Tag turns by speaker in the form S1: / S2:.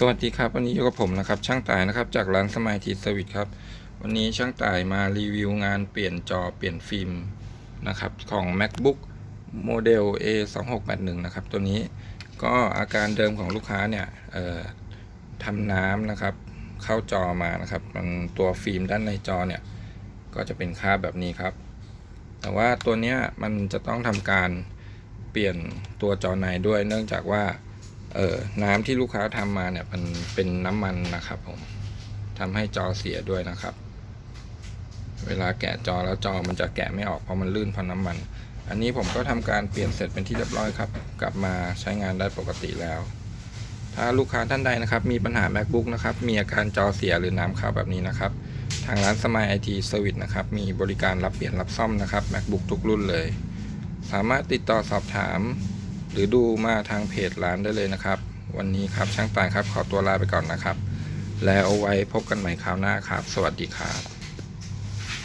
S1: สวัสดีครับ วันนี้อยู่กับผมนะครับ ช่างต่ายนะครับจากร้านสมายทีสวิตครับ วันนี้ช่างต่ายมารีวิวงานเปลี่ยนจอเปลี่ยนฟิล์มนะครับของ macbook โมเดล a 2 6 8 1นะครับ ตัวนี้ก็อาการเดิมของลูกค้าเนี่ยทำน้ำนะครับ เข้าจอมานะครับ มันตัวฟิล์มด้านในจอเนี่ย ก็จะเป็นคราบแบบนี้ครับ แต่ว่าตัวเนี้ยมันจะต้องทำการเปลี่ยนตัวจอในด้วยเนื่องจากว่า เออน้ำที่ลูกค้าทำมาเนี่ยมันเป็นน้ำมันนะครับผมทำให้จอเสียด้วยนะครับ เวลาแกะจอแล้วจอมันจะแกะไม่ออกเพราะมันลื่นเพราะน้ำมัน อันนี้ผมก็ทำการเปลี่ยนเสร็จเป็นที่เรียบร้อยครับ กลับมาใช้งานได้ปกติแล้ว ถ้าลูกค้าท่านใดนะครับ มีปัญหา macbook นะครับ มีอาการจอเสียหรือน้ำเข้าแบบนี้นะครับ ทางร้านสมายไอทีเซอร์วิสนะครับ มีบริการรับเปลี่ยนรับซ่อมนะครับ macbook ทุกรุ่นเลย สามารถติดต่อสอบถาม หรือดูมาทางเพจร้านได้เลยนะครับ วันนี้ครับช่างตายครับขอตัวลาไปก่อนนะครับ แล้วเอาไว้พบกันใหม่คราวหน้าครับ สวัสดีครับ